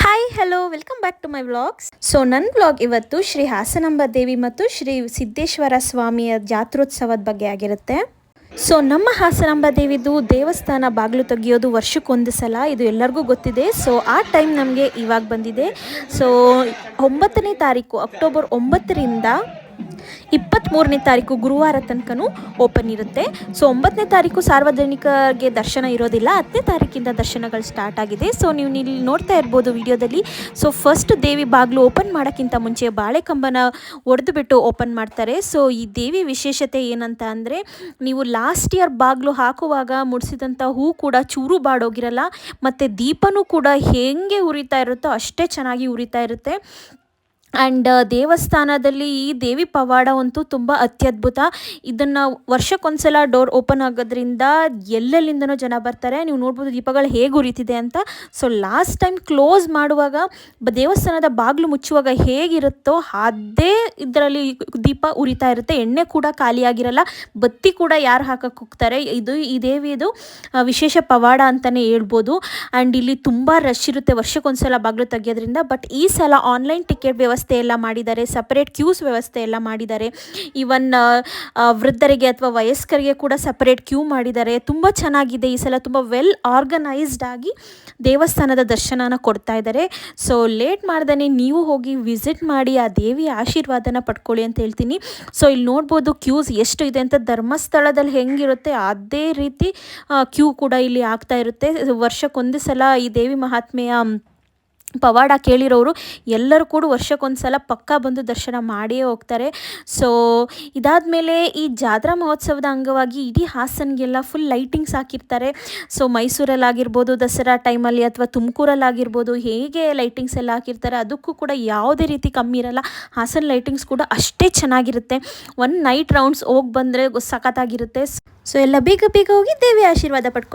Hi hello welcome back to my vlogs so ನನ್ನ vlog ಇವತ್ತು ಶ್ರೀ ಹಾಸನಾಂಬ ದೇವಿ ಮತ್ತು ಶ್ರೀ ಸಿದ್ದೇಶ್ವರ ಸ್ವಾಮಿಯ ಜಾತ್ರೋತ್ಸವದ ಬಗ್ಗೆ ಆಗಿರುತ್ತೆ. ಸೊ ನಮ್ಮ ಹಾಸನಾಂಬ ದೇವಿದು ದೇವಸ್ಥಾನ ಬಾಗಿಲು ತೆಗೆಯೋದು ವರ್ಷಕ್ಕೊಂದು ಸಲ, ಇದು ಎಲ್ಲರಿಗೂ ಗೊತ್ತಿದೆ. ಸೊ ಆ ಟೈಮ್ ನಮಗೆ ಇವಾಗ ಬಂದಿದೆ. ಸೊ ಒಂಬತ್ತನೇ ತಾರೀಕು ಅಕ್ಟೋಬರ್ ಒಂಬತ್ತರಿಂದ ಇಪ್ಪತ್ತ್ಮೂರನೇ ತಾರೀಕು ಗುರುವಾರ ತನಕನೂ ಓಪನ್ ಇರುತ್ತೆ. ಸೊ ಒಂಬತ್ತನೇ ತಾರೀಕು ಸಾರ್ವಜನಿಕರಿಗೆ ದರ್ಶನ ಇರೋದಿಲ್ಲ. ಹತ್ತನೇ ತಾರೀಕಿಂದ ದರ್ಶನಗಳು ಸ್ಟಾರ್ಟ್ ಆಗಿದೆ. ಸೊ ನೀವು ಇಲ್ಲಿ ನೋಡ್ತಾ ಇರ್ಬೋದು ವಿಡಿಯೋದಲ್ಲಿ. ಸೊ ಫಸ್ಟ್ ದೇವಿ ಬಾಗಿಲು ಓಪನ್ ಮಾಡೋಕ್ಕಿಂತ ಮುಂಚೆ ಬಾಳೆಕಂಬನ ಒಡೆದು ಬಿಟ್ಟು ಓಪನ್ ಮಾಡ್ತಾರೆ. ಸೊ ಈ ದೇವಿ ವಿಶೇಷತೆ ಏನಂತ ಅಂದರೆ, ನೀವು ಲಾಸ್ಟ್ ಇಯರ್ ಬಾಗಿಲು ಹಾಕುವಾಗ ಮುಡಿಸಿದಂಥ ಹೂ ಕೂಡ ಚೂರು ಬಾಡೋಗಿರಲ್ಲ, ಮತ್ತು ದೀಪನೂ ಕೂಡ ಹೇಗೆ ಉರಿತಾ ಇರುತ್ತೋ ಅಷ್ಟೇ ಚೆನ್ನಾಗಿ ಉರಿತಾ ಇರುತ್ತೆ. ಆ್ಯಂಡ್ ದೇವಸ್ಥಾನದಲ್ಲಿ ಈ ದೇವಿ ಪವಾಡ ಅಂತೂ ತುಂಬ ಅತ್ಯದ್ಭುತ. ಇದನ್ನು ವರ್ಷಕ್ಕೊಂದ್ಸಲ ಡೋರ್ ಓಪನ್ ಆಗೋದ್ರಿಂದ ಎಲ್ಲೆಲ್ಲಿಂದನೂ ಜನ ಬರ್ತಾರೆ. ನೀವು ನೋಡ್ಬೋದು ದೀಪಗಳು ಹೇಗೆ ಉರಿತಿದೆ ಅಂತ. ಸೊ ಲಾಸ್ಟ್ ಟೈಮ್ ಕ್ಲೋಸ್ ಮಾಡುವಾಗ ದೇವಸ್ಥಾನದ ಬಾಗಿಲು ಮುಚ್ಚುವಾಗ ಹೇಗಿರುತ್ತೋ ಅದೇ ಇದರಲ್ಲಿ ದೀಪ ಉರಿತಾ ಇರುತ್ತೆ. ಎಣ್ಣೆ ಕೂಡ ಖಾಲಿಯಾಗಿರಲ್ಲ ಬತ್ತಿ ಕೂಡ ಯಾರು ಹಾಕಕ್ಕೆ ಹೋಗ್ತಾರೆ. ಇದು ಈ ದೇವಿದು ಆ, ವಿಶೇಷ ಪವಾಡ ಅಂತಲೇ ಹೇಳ್ಬೋದು. ಆ್ಯಂಡ್ ಇಲ್ಲಿ ತುಂಬ ರಶ್ ಇರುತ್ತೆ. ವರ್ಷಕ್ಕೊಂದ್ಸಲ ಬಾಗಿಲು ತೆಗೆಯೋದ್ರಿಂದ. ಬಟ್ ಈ ಸಲ ಆನ್ಲೈನ್ ಟಿಕೆಟ್ ವ್ಯವಸ್ಥೆ ಎಲ್ಲ ಮಾಡಿದ್ದಾರೆ ಸಪರೇಟ್ ಕ್ಯೂಸ್ ವ್ಯವಸ್ಥೆ ಎಲ್ಲ ಮಾಡಿದ್ದಾರೆ. ಈವನ್ ವೃದ್ಧರಿಗೆ ಅಥವಾ ವಯಸ್ಕರಿಗೆ ಕೂಡ ಸಪರೇಟ್ ಕ್ಯೂ ಮಾಡಿದ್ದಾರೆ. ತುಂಬ ಚೆನ್ನಾಗಿದೆ. ಈ ಸಲ ತುಂಬ ವೆಲ್ ಆರ್ಗನೈಸ್ಡ್ ಆಗಿ ದೇವಸ್ಥಾನದ ದರ್ಶನನ ಕೊಡ್ತಾ ಇದ್ದಾರೆ. ಸೊ ಲೇಟ್ ಮಾಡ್ದೇ ನೀವು ಹೋಗಿ ವಿಸಿಟ್ ಮಾಡಿ, ಆ ದೇವಿಯ ಆಶೀರ್ವಾದನ ಪಡ್ಕೊಳ್ಳಿ ಅಂತ ಹೇಳ್ತೀನಿ. ಸೊ ಇಲ್ಲಿ ನೋಡ್ಬೋದು ಕ್ಯೂಸ್ ಎಷ್ಟು ಇದೆ ಅಂತ ಧರ್ಮಸ್ಥಳದಲ್ಲಿ ಹೆಂಗಿರುತ್ತೆ, ಅದೇ ರೀತಿ ಕ್ಯೂ ಕೂಡ ಇಲ್ಲಿ ಆಗ್ತಾ ಇರುತ್ತೆ. ವರ್ಷಕ್ಕೊಂದು ಸಲ ಈ ದೇವಿ ಮಹಾತ್ಮೆಯ ಪವಾಡ ಕೇಳಿರೋರು ಎಲ್ಲರೂ ಕೂಡ ವರ್ಷಕ್ಕೊಂದು ಸಲ ಪಕ್ಕ ಬಂದು ದರ್ಶನ ಮಾಡಿಯೇ ಹೋಗ್ತಾರೆ. ಸೊ ಇದಾದಮೇಲೆ ಈ ಜಾತ್ರಾ ಮಹೋತ್ಸವದ ಅಂಗವಾಗಿ ಇಡೀ ಹಾಸನ್ಗೆಲ್ಲ ಫುಲ್ ಲೈಟಿಂಗ್ಸ್ ಹಾಕಿರ್ತಾರೆ. ಸೊ ಮೈಸೂರಲ್ಲಾಗಿರ್ಬೋದು, ದಸರಾ ಟೈಮಲ್ಲಿ ಅಥವಾ ತುಮಕೂರಲ್ಲಾಗಿರ್ಬೋದು ಹೇಗೆ ಲೈಟಿಂಗ್ಸ್ ಎಲ್ಲ ಹಾಕಿರ್ತಾರೆ ಅದಕ್ಕೂ ಕೂಡ ಯಾವುದೇ ರೀತಿ ಕಮ್ಮಿ ಇರಲ್ಲ. ಹಾಸನ್ ಲೈಟಿಂಗ್ಸ್ ಕೂಡ ಅಷ್ಟೇ ಚೆನ್ನಾಗಿರುತ್ತೆ. ಒನ್ ನೈಟ್ ರೌಂಡ್ಸ್ ಹೋಗಿ ಬಂದರೆ ಸಖತ್ತಾಗಿರುತ್ತೆ. ಸೊ ಎಲ್ಲ ಬೇಗ ಬೇಗ ಹೋಗಿ ದೇವಿ ಆಶೀರ್ವಾದ ಪಡ್ಕೊಂಡು